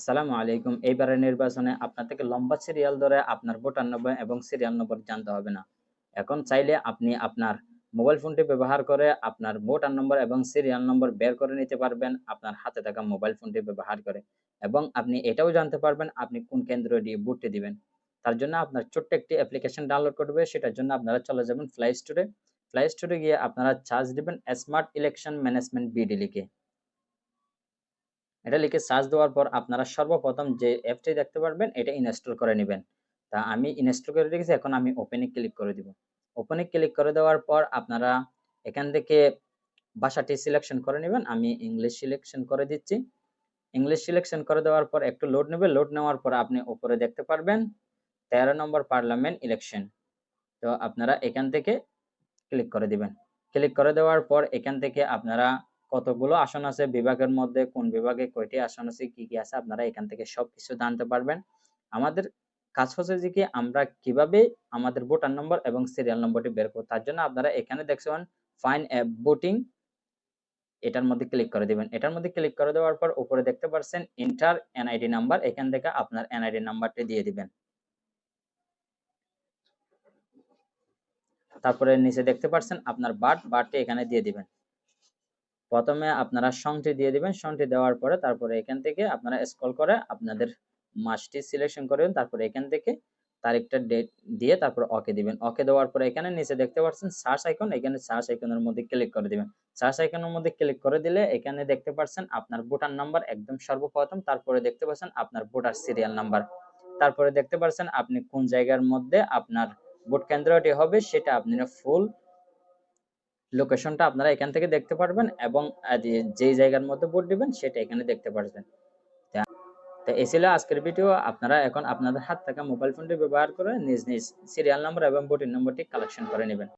আসসালামু আলাইকুম। এইবারের নির্বাচনে আপনার থেকে লম্বা সিরিয়াল ধরে আপনার ভোটার নম্বর এবং সিরিয়াল নম্বর জানতে হবে না। এখন চাইলে আপনি আপনার মোবাইল ফোনটি ব্যবহার করে আপনার ভোটার নম্বর এবং সিরিয়াল নম্বর বের করে নিতে পারবেন আপনার হাতে থাকা মোবাইল ফোনটি ব্যবহার করে এবং আপনি এটাও জানতে পারবেন আপনি কোন কেন্দ্র দিয়ে ভোটটি দিবেন। তার জন্য আপনার ছোট্ট একটি অ্যাপ্লিকেশন ডাউনলোড করবে সেটার জন্য আপনারা চলে যাবেন প্লে স্টোরে প্লে স্টোরে গিয়ে আপনারা চার্জ দিবেন স্মার্ট ইলেকশন ম্যানেজমেন্ট বিডি লিখে। এটা লিখে সার্চ দেওয়ার পর আপনারা সর্বপ্রথম যে অ্যাপটি দেখতে পারবেন, এটা ইনস্টল করে নেবেন। তা আমি ইনস্টল করে রেখেছি, এখন আমি ওপেনে ক্লিক করে দিব। ওপেনে ক্লিক করে দেওয়ার পর আপনারা এখান থেকে ভাষাটি সিলেকশন করে নেবেন। আমি ইংলিশ সিলেকশন করে দিচ্ছি। ইংলিশ সিলেকশন করে দেওয়ার পর একটু লোড নেবে। লোড নেওয়ার পর আপনি ওপরে দেখতে পারবেন, তেরো নম্বর পার্লামেন্ট ইলেকশন তো আপনারা এখান থেকে ক্লিক করে দিবেন। ক্লিক করে দেওয়ার পর এখান থেকে আপনারা কতগুলো আসন আছে, বিভাগের মধ্যে কোন বিভাগে কয়টি আসন আছে, কি কি আছে, আপনারা এখান থেকে সবকিছু জানতে পারবেন। আমাদের কাজ হচ্ছে যে কি, আমরা কীভাবে আমাদের ভোটার নম্বর এবং সিরিয়াল নম্বরটি বের করব, তার জন্য আপনারা এখানে দেখছেন ফাইন অ্যাপ ভোটিং এটার মধ্যে ক্লিক করে দিবেন। এটার মধ্যে ক্লিক করে দেওয়ার পর উপরে দেখতে পাচ্ছেন ইন্টার এনআইডি নাম্বার এখান থেকে আপনার এনআইডি নাম্বারটি দিয়ে দিবেন। তারপরে নিচে দেখতে পাচ্ছেন আপনার বার্থ বার্থটি এখানে দিয়ে দিবেন। প্রথমে আপনারা সংটি দিয়ে দিবেন। সংটি দেওয়ার পরে তারপরে এখান থেকে আপনারা স্ক্রল করে আপনাদের মাসটি সিলেকশন করবেন তারপরে এখান থেকে তারিখটা ডেট দিয়ে তারপর ওকে দিবেন। ওকে দেওয়ার পরে এখানে নিচে দেখতে পাচ্ছেন সার্চ আইকন এখানে সার্চ আইকনের মধ্যে ক্লিক করে দিবেন। সার্চ আইকনের মধ্যে ক্লিক করে দিলে এখানে দেখতে পাচ্ছেন আপনার ভোটার নাম্বার একদম সর্বপ্রথম। তারপরে দেখতে পাচ্ছেন আপনার ভোটার সিরিয়াল নাম্বার তারপরে দেখতে পাচ্ছেন আপনি কোন জায়গার মধ্যে আপনার ভোট কেন্দ্রটি হবে সেটা আপনি ফুল লোকেশনটা আপনারা এখান থেকে দেখতে পারবেন এবং যেই জায়গার মধ্যে ভোট দিবেন সেটা এখানে দেখতে পারবেন। তো এই ছিল আজকের ভিডিও। আপনারা এখন আপনাদের হাত থাকা মোবাইল ফোনটি ব্যবহার করে নিজ নিজ সিরিয়াল নম্বর এবং ভোটের নম্বরটি কালেকশন করে নেবেন।